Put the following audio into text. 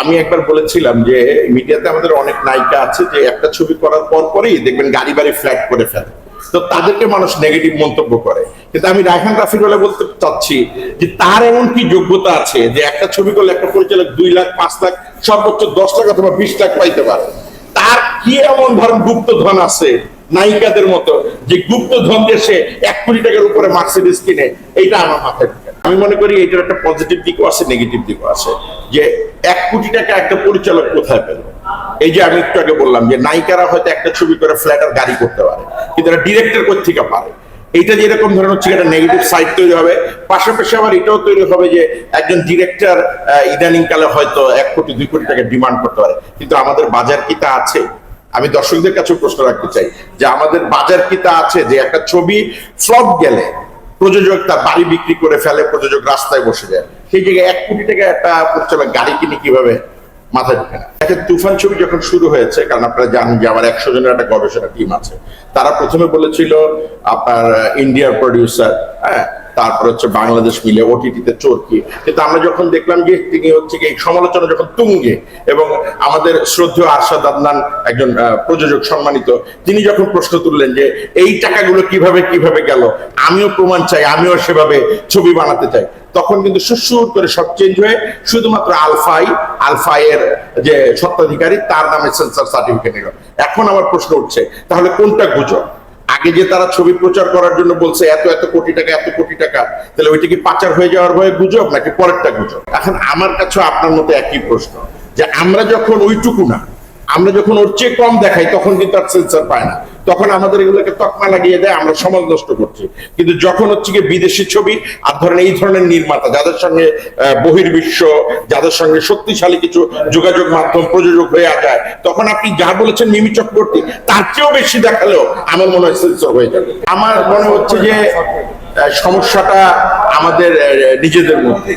আমি একবার বলেছিলাম যে, মিডিয়াতে আমাদের অনেক নায়িকা আছে যে একটা ছবি করার পর পরেই দেখবেন গাড়ি বাড়ি ফ্ল্যাট করে ফেলে। তো তাদেরকে মানুষ নেগেটিভ মন্তব্য করে। কিন্তু আমি রায়হান রাফির বলে বলতে চাচ্ছি যে, তার এমন কি যোগ্যতা আছে যে একটা ছবি করলে একটা পরিচালক দুই লাখ, পাঁচ লাখ, সর্বোচ্চ দশ লাখ অথবা বিশ লাখ পাইতে পারে? তার কি এমন ধরন গুপ্ত ধন আছে নায়িকাদের মতো যে গুপ্তধন দিয়ে সে এক কোটি টাকার উপরে মার্সিডিস কিনে, এইটা আমার মাথায় আমি মনে করি এটার একটা পজিটিভ দিকও আছে নেগেটিভ দিকও আছে। যে এক কোটি টাকা একটা পরিচালক কোথায় পেল? এই যে আমি একটু আগে বললাম যে নায়িকারা হয়তো একটা ছবি করে ফ্ল্যাট আর গাড়ি করতে পারে, কিন্তু এটা ডিরেক্টর কোথেকে পারে? এইটা যেরকম ধরনের হচ্ছে একটা নেগেটিভ সাইড তৈরি হবে। পাশাপাশি আবার এটাও তৈরি হবে যে একজন ডিরেক্টর ইদানিং কালে হয়তো এক কোটি, দুই কোটি টাকা ডিমান্ড করতে পারে। কিন্তু আমাদের বাজার কি তা আছে? আমি দর্শকদের কাছে প্রশ্ন রাখতে চাই যে আমাদের বাজার কি তা আছে? যে একটা ছবি ফ্লপ গেলে প্রযোজক তার বাড়ি বিক্রি করে ফেলে, প্রযোজক রাস্তায় বসে যায়। সেই জায়গায় এক কোটি টাকা একটা পরিচালক গাড়ি কিনে কীভাবে মাথায় ঢুকে না। তুফান ছবি যখন শুরু হয়েছে, কারণ আপনারা জানেন যে আমার একশো জনের একটা গবেষণা টিম আছে। তারা প্রথমে বলেছিল আপনার ইন্ডিয়ার প্রডিউসার হ্যাঁ তারপর হচ্ছে বাংলাদেশ মিলে ওটিটিতে চোরকি। কিন্তু আমরা যখন দেখলাম যে তিনি হচ্ছে এই সমালোচনা যখন তুঙ্গে এবং আমাদের শ্রদ্ধেয় আরশাদ আদনান একজন প্রযোজক সম্মানিত, তিনি যখন প্রশ্ন তুললেন যে এই টাকাগুলো কীভাবে কীভাবে গেল, আমিও প্রমাণ চাই, আমিও সেভাবে ছবি বানাতে চাই, তখন কিন্তু সুসুর করে সব চেঞ্জ হয়ে শুধুমাত্র আলফাই, আলফাইয়ের যে সত্ত্বাধিকারী তার নামে সেন্সার সার্টিফিকেট এখন আমার প্রশ্ন উঠছে, তাহলে কোনটা গুজব? আগে যে তারা ছবি প্রচার করার জন্য বলছে, এত এত কোটি টাকা, এত কোটি টাকা, তাহলে ওইটা কি পাচার হয়ে যাওয়ার ভয়ে গুজব নাকি পরেরটা গুজব? এখন আমার কাছে আপনার মতো একই প্রশ্ন, যে আমরা যখন ওইটুকু না, আমরা যখন ওর চেয়ে কম দেখাই, তখন কিন্তু আর সেন্সার পায় না। তখন আমাদের এগুলোকে তকমা লাগিয়ে দেয়, আমরা সমাজ নষ্ট করছি। কিন্তু যখন হচ্ছে গিয়ে বিদেশি ছবি, আর ধরেন এই ধরনের নির্মাতা, যাদের সঙ্গে বহির্বিশ্ব, যাদের সঙ্গে শক্তিশালী কিছু যোগাযোগ মাধ্যম, প্রযোজক হয়ে যায়, তখন আপনি যা বলেছেন মিমি চক্রবর্তী, তার চেয়েও বেশি দেখালেও আমার মনে হয় সেন্সর হয়ে যাবে। আমার মনে হচ্ছে যে সমস্যাটা আমাদের নিজেদের মধ্যে।